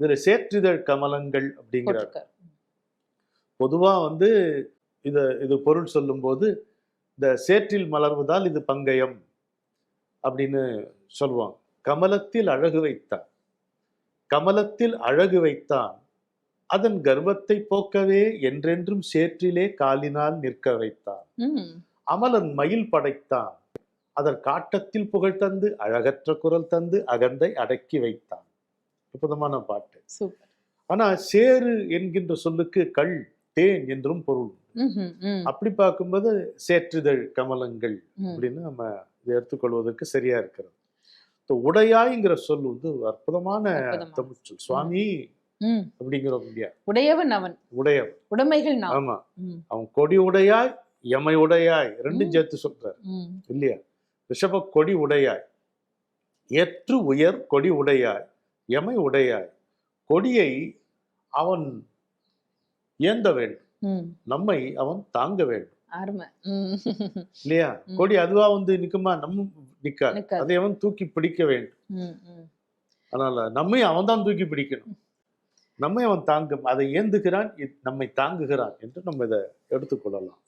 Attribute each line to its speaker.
Speaker 1: இதுல சேற்றிதழ் கமலங்கள் அப்படிங்கிறார்.
Speaker 2: போட்டிருக்காரு.
Speaker 1: பொதுவா வந்து இத இது பொருள் சொல்லும்போது இந்த சேற்றில் மலர்வதால் இது பங்கயம் அப்படின்னு சொல்லுவாங்க. கமலத்தில் அழகு வைத்தான். கமலத்தில் அழகு வைத்தான். அதன் கர்வத்தை போக்கவே என்றென்றும் சேற்றிலே காலினால் நிற்க வைத்தான். அமலன் மயில் படைத்தான். அதன் காட்டத்தில் புகழ் தந்து அழகற்ற குரல் தந்து அகந்தை அடக்கி வைத்தான். அற்புதமான பாட்டு. ஆனா சேறு என்கின்ற சொல்லுக்கு கள் தேன் என்றும் பொருள். அப்படி பார்க்கும்போது சேற்றிதழ் கமலங்கள். அப்படின்னு நம்ம இதை எடுத்துக்கொள்வதற்கு சரியா இருக்கிறது. இப்போ உடையாய்ங்கிற சொல் வந்து அற்புதமான தமிழ் சொல் சுவாமி
Speaker 2: ம்.
Speaker 1: அப்படிங்கிறோம் இல்லையா
Speaker 2: உடையவன் அவன்.
Speaker 1: உடையவன்.
Speaker 2: உடைமைகள்
Speaker 1: ஆமா. அவன் கொடி உடையாய் எமை உடையாய் ரெண்டும். சேர்த்து சொல்றாரு. இல்லையா? ரிஷப கொடி உடையாய் ஏற்று உயர் கொடி உடையாய். எமை உடையாய் கொடியை அவன் ஏந்த வேண்டும். நம்மை அவன் தாங்க வேண்டும். இல்லையா. கொடி அதுவா வந்து நிக்குமா நம்ம நிக்காது. அதை அவன் தூக்கி பிடிக்க வேண்டும். அதனால நம்மை அவன் தான் தூக்கி பிடிக்கணும் நம்மை அவன் தாங்கும் அதை ஏந்துகிறான் நம்மை தாங்குகிறான் என்று நம்ம இதை எடுத்துக்கொள்ளலாம்